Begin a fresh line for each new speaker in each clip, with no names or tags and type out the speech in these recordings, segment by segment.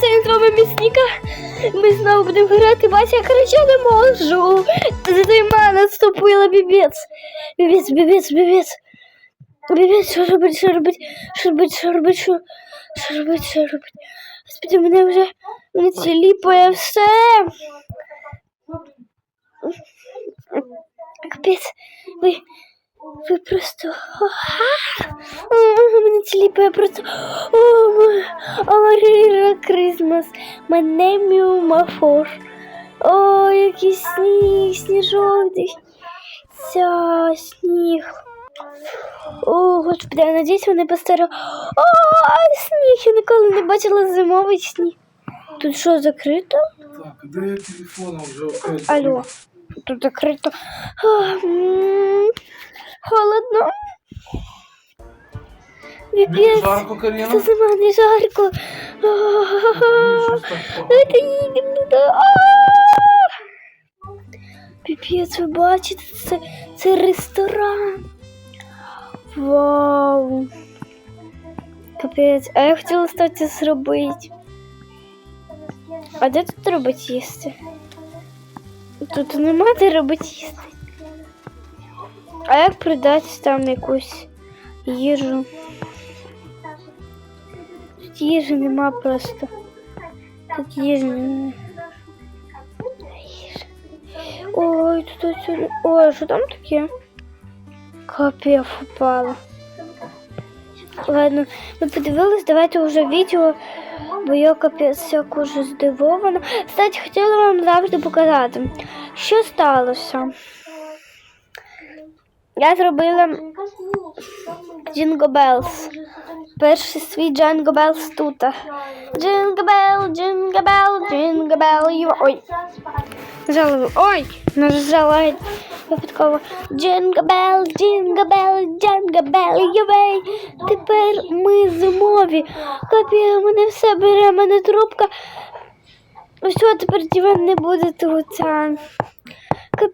це з вами місника. Ми знову будемо грати, Вася, я короче, не можу. Ти зима наступила, бібець. Бібець, бібець, бібець. Бібець, що робить, що робить, що робить, що робить, що, що робить, що робить. Господи, мене вже, мене це ліпає все. Капець, ви, ви просто... О, мене це ліпає просто... О, ма- о, Маріра Крисмас, Манеміу Мафор. О, який сніг, сніжок десь. Ця сніг. О, господи, я надіюсь, вони постарали. О, сніг, я ніколи не бачила зимовий сніг. Тут що, закрито?
Так, де телефон вже?
Алло, тут закрито. А, м, Холодно.
Мені
Піпець.
жарко,
Це
Каріна?
зима не жарко.
Мені щось так погано.
Давайте їдемо туди. А! Піпець, ви бачите, це, це ресторан. Вау. Капець, а я хотіла стати зробити. А де тут робити їсти? Тут нема де робити їсти. А як придати там якусь їжу? Тут їжі нема просто. Тут їжі нема. Їжа. Ой, тут ось сюди. Ой, що там таке? Капець упала. Ладно, ми подивились, давайте вже відео, бо я капець як уже здивована. Кстати, хотіла вам завжди показати, що сталося. Я зробила Jingle Bells. Перший свій Jingle Bells тут. Jingle Bell, Jingle Bell, Jingle Bell. Ой, нажала, ой, нажала випадково. Bell, Jingle Bell, Jingle Bell, you way. Тепер ми зимові. Капі, мене все бере, мене трубка. Все, тепер диван не буде тут.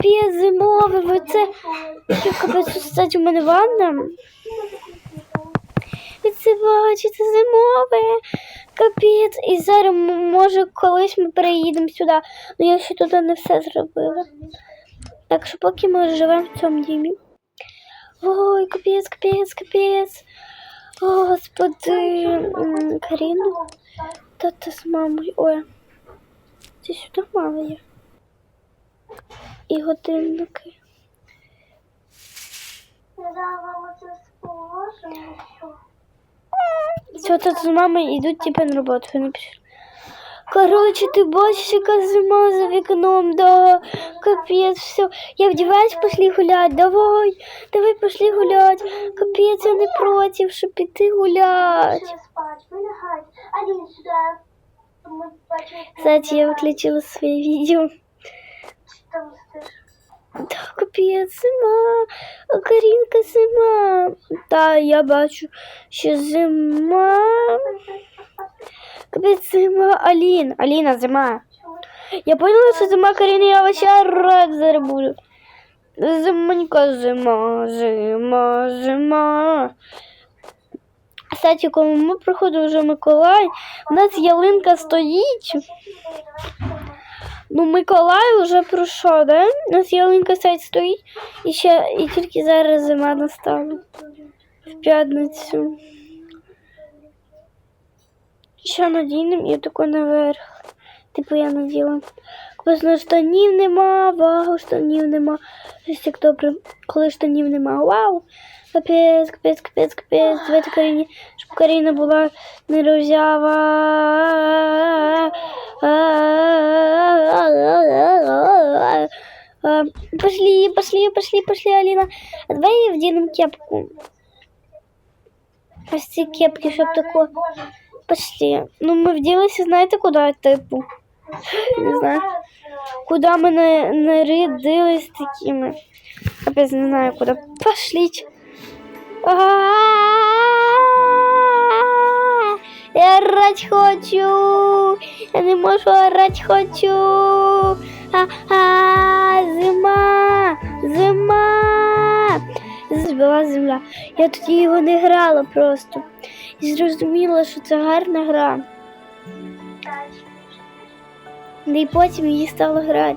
Капець зимове, ви це. Капець, кстати, у мене ванна. Ви це бачите, зимове. Капець. І зараз, може, колись ми переїдемо сюди. Ну я ще тут не все зробила. Так що поки ми живемо в цьому дімі. Ой, капець, капець, капець. Господи, М, Каріну. Тата з мамою. Ой. Це сюди мало є І годинники. Все, тут з мамою йдуть типа на роботу. Вони пішли. Короче, ти бачиш, яка зима за вікном, да, капець, все. Я вдіваюсь, пошли гулять, давай, давай пошли гулять. Капець, я не проти, щоб піти гулять.
спать, вылягать. Один сюда. Мы бачили,
Кстати, я выключила своє відео. Да, капець, зима, Карінка зима. Та, я бачу, що зима. Капець, зима, Алін, Аліна, зима. Я поняла, що зима Каріна, я вообще рад зараз буду. Зимонька, зима, зима, зима. Кстати, коли ми приходимо вже Миколай, у нас ялинка стоїть. Ну, Миколай вже пройшов, да? У нас ялинка кстати, стоїть і ще і тільки зараз зима настала. В п'ятницю. Ще надійним і тако наверх. Типу я наділа. Класно, штанів нема, вау, штанів нема. Ось так добре, коли штанів нема. Вау! Капець, капець, капець, капець. Давайте Каріні, щоб Каріна була не розява. Пошли, пошли, пошли, пошли, Аліна. А давай вдінемо кепку. Ці кепки, щоб тако. Пошли. Ну, ми вділися, знаєте, куди, типу? Не знаю. Куди ми на- нарядились такими. Капець, не знаю куди. Пошліть. А-а-а! Орать хочу. Я не можу орать хочу. А-а, зима, зима. Збила земля. Я тоді його не грала просто. І зрозуміла, що це гарна гра. І потім її стало грати.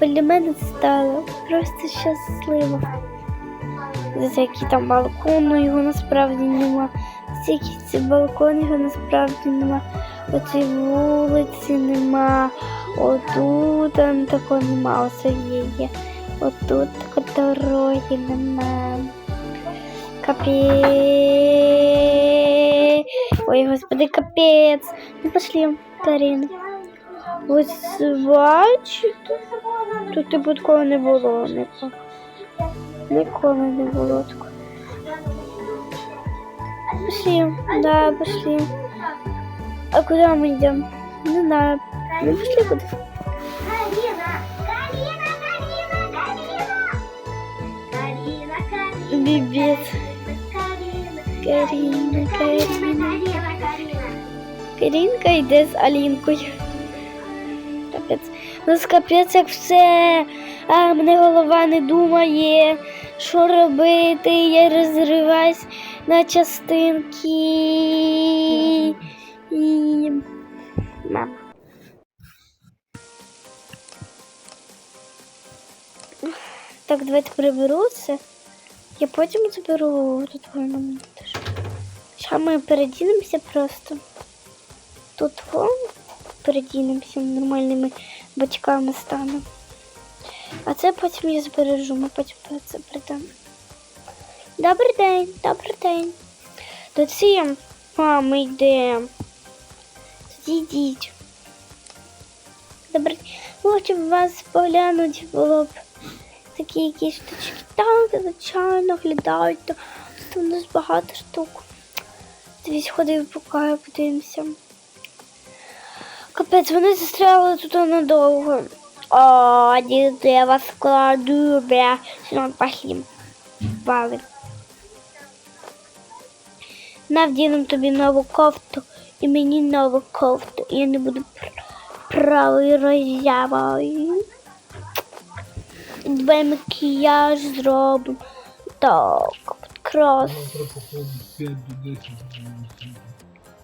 Біля мене це стало просто щасливо. За які там балкони його насправді нема. Ці балкони насправді нема. Оці вулиці нема. Отут там такого нема. Оце є є. Отут такої дороги нема. Капець. Ой, господи, капець. Ну пошли, Карина. Ось бачите, тут типу такого не було. Ніколи не було такого. Пошли, да, пошли. А куда мы идем? Не знаю. Ну пошли куда.
Карина! Карина! Карина!
Карінка йде з Алінкою. Капець. Ну капець як все. А мене голова не думає, що робити. Я розриваюсь на частинки. І... Так, давайте приберу це. Я потім заберу тут теж. Зараз ми передінемося просто. Тут вон передінемося нормальними батьками станемо. А це потім я збережу, ми потім про це придам. Добрий день, добрий день. До ці мами йдемо. Тоді йдіть. Добрий день. Хочу вас поглянути, було б такі якісь штучки. Так, звичайно, глядайте. Тут у нас багато штук. Дивіться, ходив, покаю, подивимося. Капець, вони застряли тут надовго. О, діти, я вас кладу, бля. Сюди пошли. Вали. Навдінем тобі нову кофту і мені нову кофту. Я не буду пр- правою роззявою. Давай макіяж зробимо. Так, крас.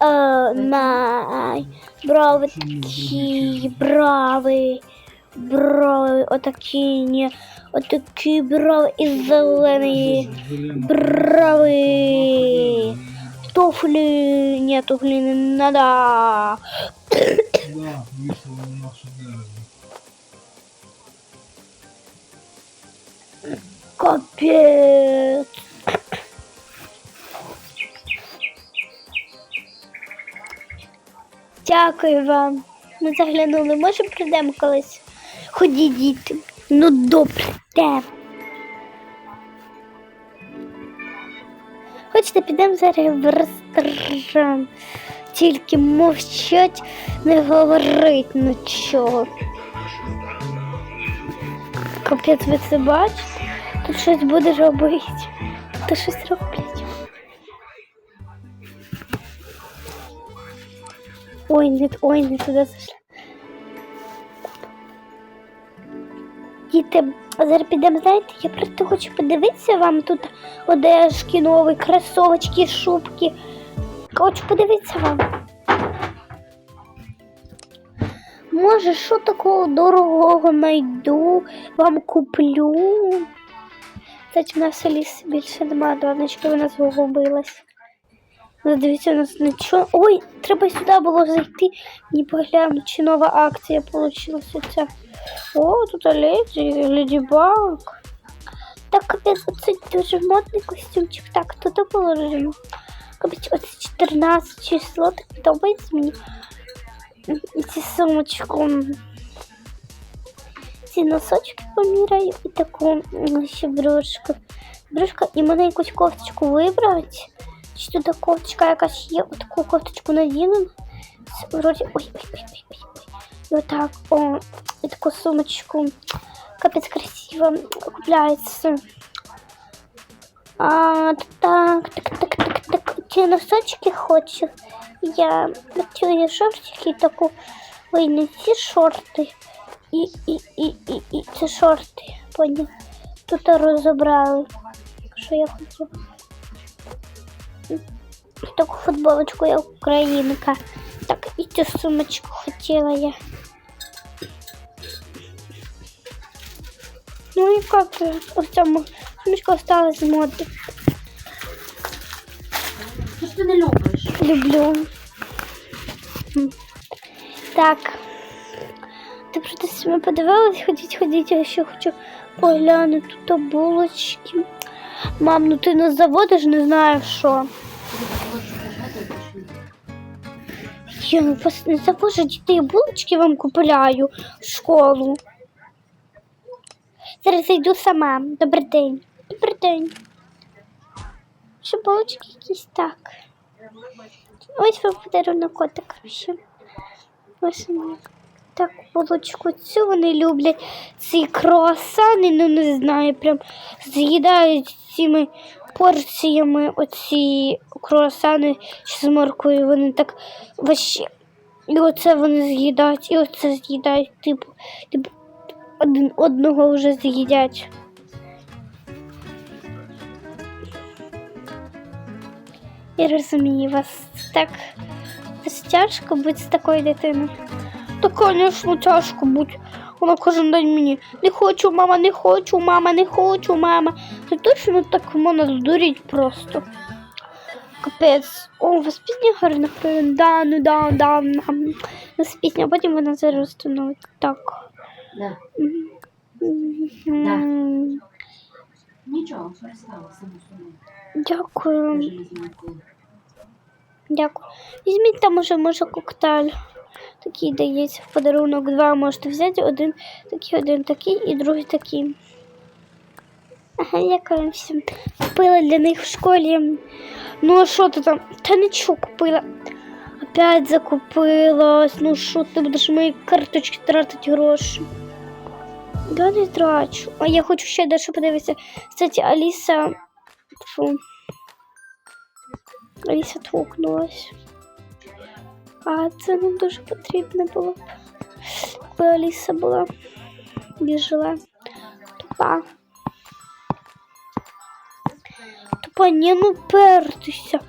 Завтра походу 5 до 10
О, май. Брови такі, брови. Брови отакі, ні. Отакі брови і зелені. Брови. Туфлі. Ні, туфлі не надо.
Да, вийшло на наше дерево.
Капець. Дякую вам. Ми заглянули. Може прийдемо колись? Ходіть, діти. Ну добре, йдемо. Хочете, підемо зараз в ресторан. Тільки мовчать, не говорить нічого. Капець, ви це бачите? Тут щось буде робити. Тут щось роблять. Ой, не, ой, не туди зайшли. Діти, зараз підемо, знаєте, я просто хочу подивитися вам тут одежки нові, кросовочки, шубки. Хочу подивитися вам. Може, що такого дорогого знайду, вам куплю. Кстати, у нас ліс більше немає, донечки, вона загубилась. Ну, Дивіться, у нас. Ой, треба сюди було зайти і поглянути, чи нова акція вийшла. Ця. О, тут леді, леді баг. Так, капець, оце дуже модний костюмчик. Так, тут положимо. Капець, оце 14 число, так подобається мені. І ці. Ці носочки поміряю і таку ще брюшку. Брюшка, і мене якусь кофточку вибрати. Чи тут кофточка якась є, отаку кофточку надіну. Вроді. Ой, ой, ой, ой, ой. ой. І отак, о, і таку сумочку. Капець красиво купляється. А, так, так, так, так, так. Ці носочки хочу. Я ці шортики таку. Ой, не ці шорти. І, і, і, і, і це шорти. Поняв. Тут розібрали. Що я хотів. Таку футболочку, я українка. Так, І цю сумочку хотіла я. Ну і як в цьому сумочка осталась з моди.
Що ти не любиш?
Люблю. М. Так. Ти просто ми подивилась, ходіть, ходіть, я ще хочу поглянути тут булочки. Мам, ну ти нас заводиш, не знаю що. Я ну, вас не завожу дітей булочки вам купляю в школу. Зараз зайду сама. Добрий день. Добрий день. Ще булочки якісь так. Ось вам подарунок котик. Ось вони. Так, булочку цю вони люблять. Ці круасани, ну не знаю, прям з'їдають цими порціями оці круасани з моркою. Вони так вообще. І оце вони з'їдають, і оце з'їдають, типу, типу один одного вже з'їдять. Я розумію вас. Так це тяжко бути з такою дитиною. Та, звісно, тяжко бути. Вона кожен день мені не хочу, мама, не хочу, мама, не хочу, мама. Це точно так можна здуріть просто. Капець. О, у вас пісня гарна. Да, ну да, да. У вас пісня, а потім вона зараз становить. Так.
Да. Нічого, перестала само собою.
Дякую. Дякую. Візьміть там уже може коктейль. Такий дається в подарунок. Два можете взяти. Один такий, один такий і другий такий. Ага, дякую всім. Купила для них в школі. Ну а що ти там? Та нічого купила. Опять закупилась. Ну що ти будеш мої карточки тратити гроші? Я не трачу. А я хочу ще дещо подивитися. Кстати, Аліса. Фу. Аліса тукнулась. А це не дуже потрібно було. Якби Аліса була біжила. Тупа. Тупа, ні, ну пертися.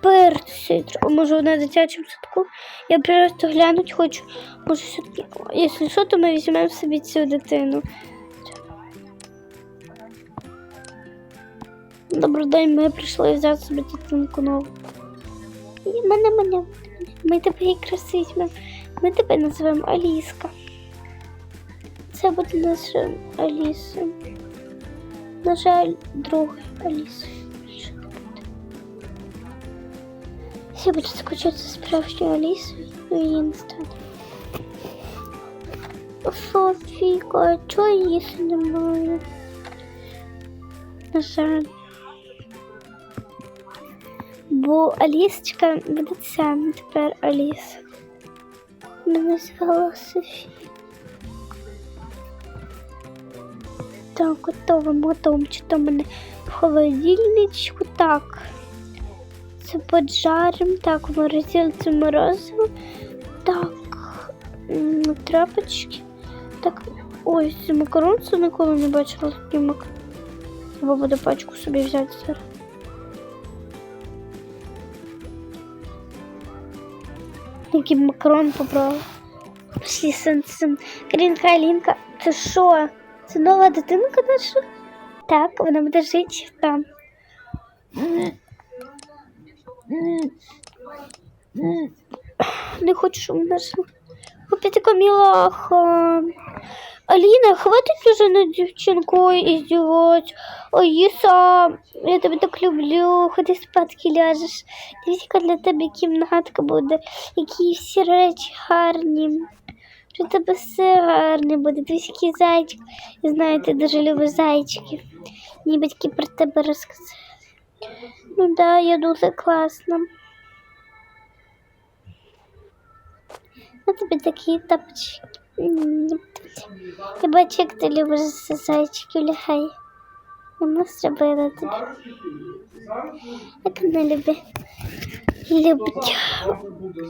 Пертися. Треба, Може, на дитячому садку. Я просто глянуть хочу. Може, все-таки, якщо що, то ми візьмемо собі цю дитину. Добрий день, ми прийшли взяти собі дитинку нову. І мене, мене. Ми тебе якраз візьмемо. Ми тебе називаємо Аліска. Це буде наша Аліса. На жаль, друга Аліса. Я буду скучати за справжньою Алісою, і її не стане. Софійка, а чого її немає? На жаль. Бо Алісочка буде ця тепер Аліса. Мене звала Софія. Так, готовим, готовим. Чи то мене в холодильничку. Так. Це поджарим. Так, в морозилці морозиво. Так. Трапочки. Так. Ці макарон це ніколи не бачила такі макарони. Треба пачку собі взяти зараз. Який Макрон сенсом. Карінка Алінка, це що? Це нова дитинка наша? Так, вона буде жити там. Не хочу, щоб вона жила. Опять така. Аліна, хватить уже над дівчинкою іздівати. Аліса, я тебе так люблю. Ходи спадки ляжеш. Яка для тебе кімнатка буде. Які всі речі гарні. В тебе все гарне буде. Дивись, який зайчик. Я знаю, ти дуже любиш зайчиків. Мені батьки про тебе розказали. Ну да, я дуже класна. На тобі такі тапочки. Я бачу, ти любиш зайчиків, лягай. Вона зробила тобі. Як не любить. Любить.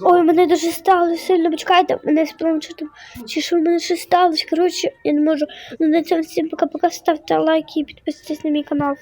Ой, мене дуже стало сильно. Почекайте, мене з планшетом. Чи що в мене щось сталося? Коротше, я не можу. Ну на цьому всім пока-пока. Ставте лайки і підписуйтесь на мій канал.